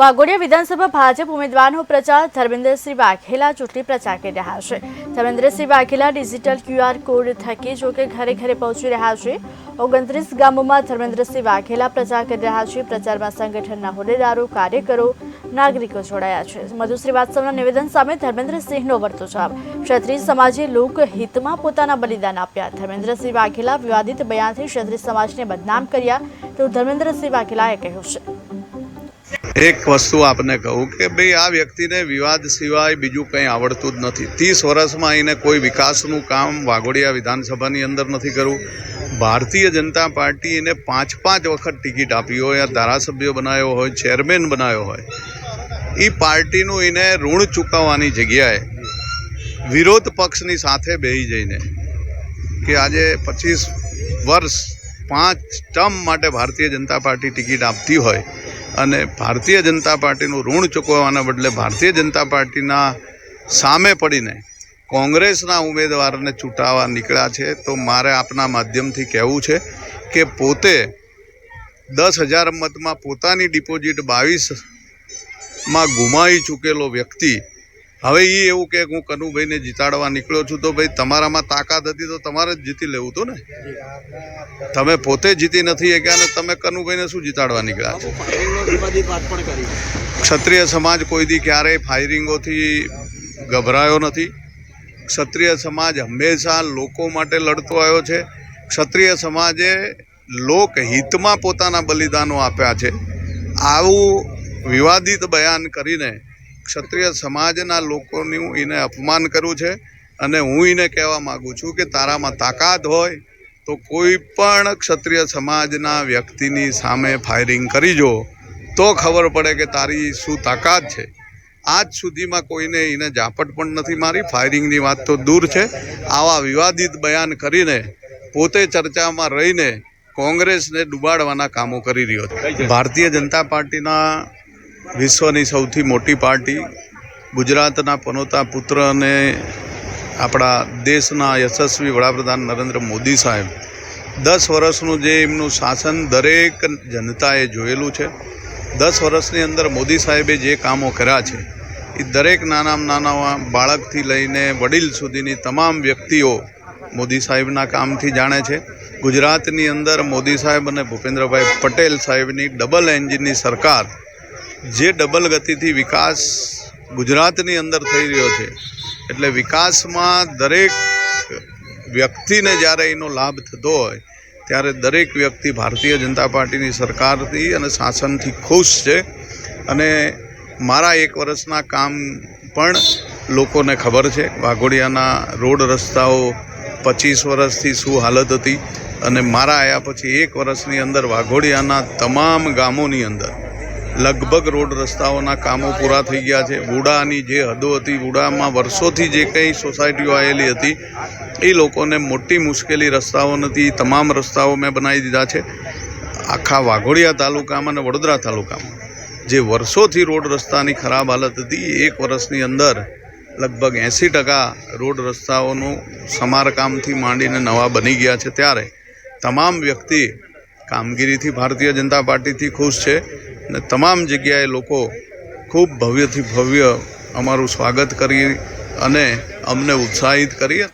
વાઘોડિયા વિધાનસભા ભાજપ ઉમેદવારનો પ્રચાર, ધર્મેન્દ્રસિંહ વાઘેલા ચૂંટણી પ્રચાર કરી રહ્યા છે. Dharmendrasinh Vaghela digital QR code થકી જો કે ઘરે ઘરે પહોંચી રહ્યા છે. ઓગણત્રીસ ગામોમાં ધર્મેન્દ્રસિંહ વાઘેલા પ્રચાર કરી રહ્યા છે. પ્રચારમાં સંગઠનના હોદ્દેદારો, કાર્યકરો, નાગરિકો જોડાયા છે. મધુ શ્રીવાસ્તવના નિવેદન સામે ધર્મેન્દ્રસિંહનો વળતો જવાબ. ક્ષત્રિય સમાજે લોકહિતમાં પોતાના બલિદાન આપ્યા. ધર્મેન્દ્રસિંહ વાઘેલા વિવાદિત બયાનથી ક્ષત્રિય સમાજને બદનામ કર્યા તેવું ધર્મેન્દ્રસિંહ વાઘેલાએ કહ્યું છે. એક વસ્તુ આપને કહું કે ભાઈ આ વ્યક્તિને વિવાદ સિવાય બીજું કંઈ આવડતું જ નથી. ત્રીસ વર્ષમાં એને કોઈ વિકાસનું કામ વાઘોડિયા વિધાનસભાની અંદર નથી કરવું. ભારતીય જનતા પાર્ટી એને પાંચ પાંચ વખત ટિકિટ આપી હોય ધારાસભ્ય બનાવ્યો હોય, ચેરમેન બનાવ્યો હોય. એ પાર્ટીનું એને ઋણ ચૂકવવાની જગ્યાએ વિરોધ પક્ષની સાથે બેસી જઈને કે આજે પચીસ વર્ષ પાંચ ટર્મ માટે ભારતીય જનતા પાર્ટી ટિકિટ આપતી હોય અને ભારતીય જનતા પાર્ટીનું ઋણ ચૂકવવાના બદલે ભારતીય જનતા પાર્ટીના સામે પડીને કોંગ્રેસના ઉમેદવારને ચૂંટાવા નીકળ્યા છે. તો મારે આપના માધ્યમથી કહેવું છે કે પોતે દસ હજાર મતમાં પોતાની ડિપોઝિટ બાવીસમાં ગુમાવી ચૂકેલો વ્યક્તિ હવે એ એવું કે હું કનુભાઈને જીતાડવા નીકળ્યો છું તો ભાઈ તમારામાં તાકાત હતી તો તમારે જ જીતી લેવું હતું ને? તમે પોતે જીતી નથી શક્યા અને તમે કનુભાઈને શું જીતાડવા નીકળ્યા છો? ક્ષત્રિય સમાજ કોઈ દી ક્યારેય ફાયરિંગોથી ગભરાયો નથી. ક્ષત્રિય સમાજ હંમેશા લોકો માટે લડતો આવ્યો છે. ક્ષત્રિય સમાજે લોકહિતમાં પોતાના બલિદાનો આપ્યા છે. આવું વિવાદિત બયાન કરીને ક્ષત્રિય સમાજના લોકોનું એને અપમાન કર્યું છે અને હું એને કહેવા માગું છું કે તારામાં તાકાત હોય તો કોઈ પણ ક્ષત્રિય સમાજના વ્યક્તિની સામે ફાયરિંગ કરી જો તો ખબર પડે કે તારી શું તાકાત છે. આજ સુધીમાં કોઈને એને ઝાપટ પણ નથી મારી ફાયરિંગની વાત તો દૂર છે. આવા વિવાદિત બયાન કરીને પોતે ચર્ચામાં રહીને કોંગ્રેસને ડૂબાડવાના કામો કરી રહ્યો છે. ભારતીય જનતા પાર્ટીના વિશ્વની સૌથી મોટી પાર્ટી ગુજરાતના પનોતા પુત્ર અને આપણા દેશના યશસ્વી વડાપ્રધાન નરેન્દ્ર મોદી સાહેબ. દસ વર્ષનું જે એમનું શાસન દરેક જનતાએ જોયેલું છે. દસ વર્ષની અંદર મોદી સાહેબે જે કામો કર્યા છે, એ દરેક નાના નાના બાળકથી લઈને વડીલ સુધીની તમામ વ્યક્તિઓ મોદી સાહેબના કામથી જાણે છે. ગુજરાતની અંદર મોદી સાહેબ અને ભૂપેન્દ્રભાઈ પટેલ સાહેબની ડબલ એન્જિનની સરકાર જે ડબલ ગતિથી વિકાસ ગુજરાતની અંદર થઈ રહ્યો છે, એટલે વિકાસમાં દરેક વ્યક્તિને જ્યારે એનો લાભ થતો હોય, ત્યારે દરેક વ્યક્તિ ભારતીય જનતા પાર્ટીની સરકારથી અને શાસનથી ખુશ છે. અને મારા એક વર્ષના કામ પણ લોકોને ખબર છે. વાઘોડિયાના રોડ રસ્તાઓ પચીસ વર્ષથી શું હાલત હતી અને મારા આવ્યા પછી એક વર્ષની અંદર વાઘોડિયાના તમામ ગામોની અંદર લગભગ રોડ રસ્તાઓના કામો પૂરા થઈ ગયા છે. વુડાની જે હદો હતી, વુડામાં વર્ષોથી જે કંઈ સોસાયટીઓ આવેલી હતી, એ લોકોને મોટી મુશ્કેલી રસ્તાઓ નથી. તમામ રસ્તાઓ મેં બનાવી દીધા છે. આખા વાઘોડિયા તાલુકામાં અને વડોદરા તાલુકામાં. જે વર્ષોથી રોડ રસ્તાની ખરાબ હાલત હતી એક વર્ષની અંદર લગભગ એંસી ટકા રોડ રસ્તાઓનું સમારકામથી માંડીને નવા બની ગયા છે. ત્યારે તમામ વ્યક્તિ કામગીરીથી ભારતીય જનતા પાર્ટીથી ખુશ છે. અને તમામ જગ્યાએ લોકો ખૂબ ભવ્યથી ભવ્ય અમારું સ્વાગત કરી અને અમને ઉત્સાહિત કરી.